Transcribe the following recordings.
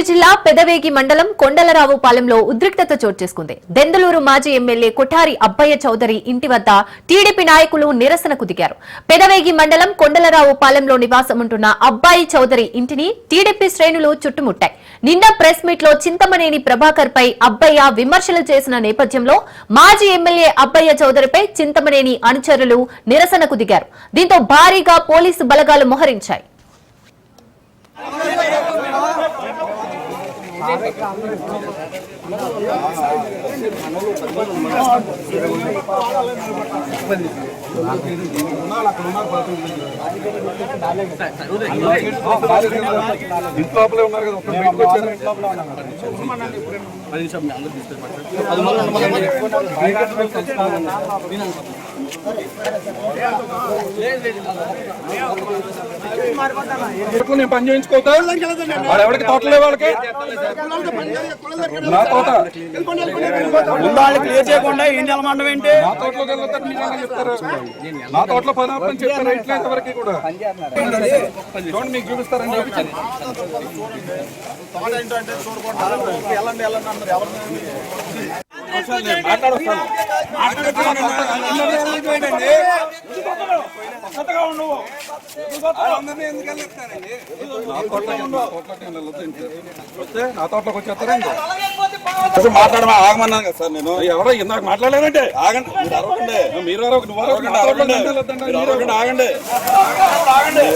చిత్తూరు జిల్లా పెదవేగి మండలం కొండలరావు పాలెంలో ఉద్రిక్తత చోటు చేసుకుంది. దెందలూరు మాజీ ఎమ్మెల్యే కొఠారి అబ్బయ్య చౌదరి ఇంటి వద్ద టీడీపీ నాయకులు నిరసనకు దిగారు. పెదవేగి మండలం కొండలరావు పాలెంలో నివాసముంటున్న అబ్బాయి చౌదరి ఇంటిని టీడీపీ శ్రేణులు చుట్టుముట్టాయి. నిన్న ప్రెస్ మీట్లో చింతమనేని ప్రభాకర్ పై అబ్బయ్య విమర్శలు చేసిన నేపథ్యంలో మాజీ ఎమ్మెల్యే అబ్బయ్య చౌదరిపై చింతమనేని అనుచరులు నిరసనకు దిగారు. దీంతో భారీగా పోలీసు బలగాలు మోహరించాయి. ఇంట్లోపలే ఉన్నారు కదా ఒక్కరు బయటకు వచ్చారు ఎప్పుడు నేను పని చేయించుకోతా వాడు ఎవరికి తోటలే వాళ్ళకి? నా తోట. ముందు వాళ్ళు క్లియర్ చేయకుండా ఏం తెలమండం ఏంటి? నా మీరు చెప్తారు? నా తోటలో పని ఆపని చెప్తారు ఇట్లా ఇంతవరకు కూడా? చూడండి మీకు చూపిస్తారని చూపించండి నా తోటలోకి నా తోటలోకి అసలు మాట్లాడమా? ఆగమన్నాను కదా సార్ నేను. ఎవరో ఇందాక మాట్లాడలేదంటే ఆగండి. మీరు అరవకండి. మీరు ఎవరో నువ్వు అరవకండి అరవకండి అరవకండి ఆగండి. ఆగండి.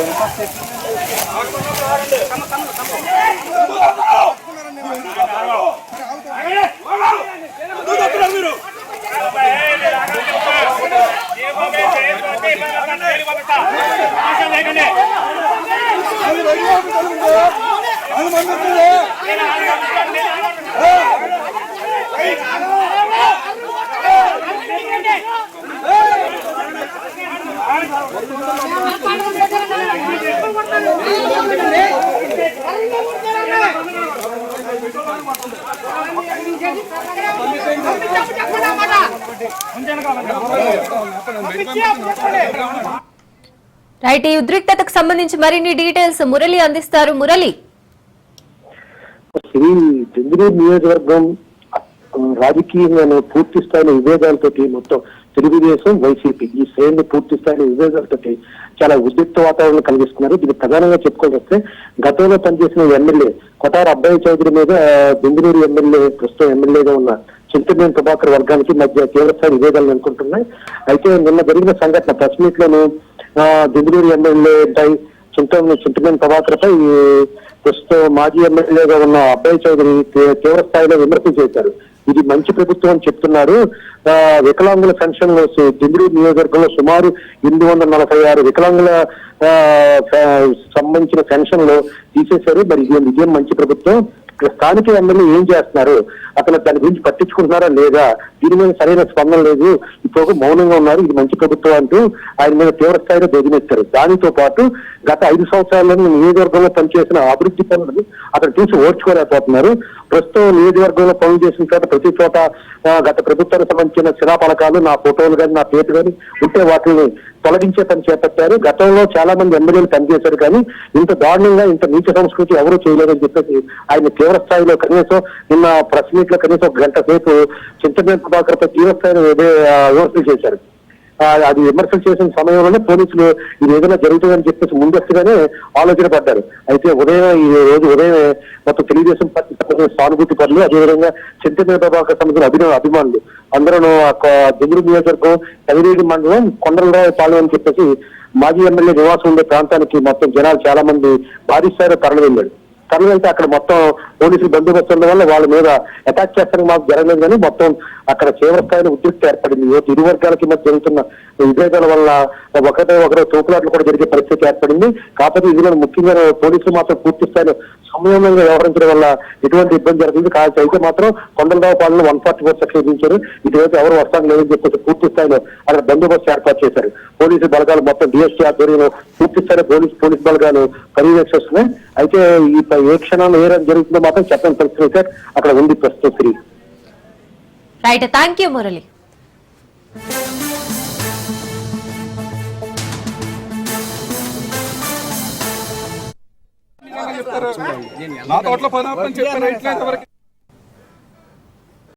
అందరూ రైట్ ఈ ఉద్రిక్తతకు సంబంధించి మరిన్ని డీటెయిల్స్ మురళి అందిస్తారు. మురళి. శ్రీ చంద్రూరు నియోజకవర్గం రాజకీయంగా రాజకీయంగానే పూర్తి స్థాయిలో విభేదాలతోటి మొత్తం తెలుగుదేశం వైసీపీ ఈ శ్రేణి పూర్తి స్థాయిలో విభేదాలతోటి చాలా ఉద్రిక్త వాతావరణం కలిగిస్తున్నారు. ఇది ప్రధానంగా చెప్పుకోవాల్సి వస్తే గతంలో పనిచేసిన ఎమ్మెల్యే కొటారు అబ్బాయి చౌదరి మీద బెంగళూరు ఎమ్మెల్యే ప్రస్తుతం ఎమ్మెల్యేగా ఉన్న చింతమేని ప్రభాకర్ వర్గానికి మధ్య తీవ్రస్థాయి విభేదాలు అనుకుంటున్నాయి అయితే నిన్న జరిగిన సంఘటన ప్రెస్ మీట్ లోను బెంగళూరు ఎమ్మెల్యే పై చింత చింతమేని ప్రభాకర్ పై ప్రస్తుతం మాజీ ఎమ్మెల్యేగా ఉన్న అబ్బాయి చౌదరి తీవ్ర స్థాయిలో విమర్శలు చేశారు. ఇది మంచి ప్రభుత్వం అని చెప్తున్నారు. వికలాంగుల పెన్షన్లో నియోజకవర్గంలో సుమారు ఎనిమిది వందల నలభై ఆరు వికలాంగుల సంబంధించిన పెన్షన్లు తీసేశారు. మరి ఇది ఇదేం మంచి ప్రభుత్వం? ఇక్కడ స్థానిక ఎమ్మెల్యే ఏం చేస్తున్నారు? అతను దాని గురించి పట్టించుకుంటున్నారా లేదా? దీని మీద సరైన స్పందన లేదు. ఇప్పుడు మౌనంగా ఉన్నారు. ఇది మంచి ప్రభుత్వం అంటూ ఆయన మీద తీవ్ర స్థాయిలో ధ్వజమెత్తారు దానితో పాటు గత ఐదు సంవత్సరాల్లో నియోజకవర్గంలో పనిచేసిన అభివృద్ధి పనులను అతను చూసి ఓర్చుకోలేకపోతున్నారు. ప్రస్తుతం నియోజకవర్గంలో పనులు చేసిన చోట ప్రతి చోట గత ప్రభుత్వానికి సంబంధించిన శిలాపలకాలు నా ఫోటోలు కానీ నా పేరు కానీ ఉంటే వాటిని తొలగించే పని చేపట్టారు. గతంలో చాలా మంది ఎమ్మెల్యేలు పనిచేశారు కానీ ఇంత దారుణంగా ఇంత నీచ సంస్కృతి ఎవరూ చేయలేదని చెప్పేసి ఆయన తీవ్ర స్థాయిలో కనీసం నిన్న ప్రెస్ మీట్లో కనీసం ఒక గంట సేపు చింతమేర ప్రభాకర్ పై తీవ్ర స్థాయిలో విమర్శలు చేశారు. అది విమర్శలు చేసిన సమయంలోనే పోలీసులు ఇది ఏదైనా జరుగుతుందని చెప్పేసి ముందస్తుగానే ఆలోచన పడ్డారు. అయితే ఉదయం ఈ రోజు ఉదయం మొత్తం తెలుగుదేశం పార్టీ సంబంధించిన సానుభూతి పనులు అదేవిధంగా చింతమేర ప్రభాకర్ సంబంధించిన అభిన అభిమానులు. అందరూ దిగురు నియోజకవర్గం కదిరేగి మండలం కొండలరావు పాలెం అని చెప్పేసి మాజీ ఎమ్మెల్యే నివాసం ఉండే ప్రాంతానికి మొత్తం జనాలు చాలా మంది భారీ స్థాయిలో తరలి వెళ్ళారు. తరలి వెళ్తే అక్కడ మొత్తం పోలీసులు బందోబస్తు ఉండడం వల్ల వాళ్ళ మీద అటాక్ చేస్తానికి మాకు జరగలేదు కానీ మొత్తం అక్కడ తీవ్ర స్థాయిలో ఉద్రిక్త ఏర్పడింది. యువత ఇరు కింద మధ్య జరుగుతున్న విభేదాల వల్ల ఒకటే ఒకరు తోపులాట్లు కూడా జరిగే పరిస్థితి ఏర్పడింది. కాకపోతే ఇందులో ముఖ్యంగా పోలీసులు మాత్రం పూర్తి స్థాయిలో సమయంగా వ్యవహరించడం వల్ల ఎటువంటి ఇబ్బంది జరుగుతుంది కాకపోతే అయితే మాత్రం కొండలరావు పాలన వన్ ఫార్టీ ఫోర్ సెక్షన్ విధించారు. ఇటువైపు ఎవరు వస్తాను లేదని చెప్పేసి పూర్తి స్థాయిలో అక్కడ బందోబస్తు ఏర్పాటు చేశారు. పోలీసు బలగాలు మొత్తం డిఎస్టీ ఆధ్వర్యంలో పూర్తి స్థాయిలో పోలీసు పోలీసు బలగాలు పర్యవేక్షిస్తున్నాయి అయితే ఈ ఏ క్షణంలో ఏ రోజు జరుగుతుందో మాత్రం చెప్పని పరిస్థితి అయితే అక్కడ ఉంది ప్రస్తుతం Shri right thank you Murali. నా తోటలో పని చెప్పాను ఇట్లా ఎవరికి.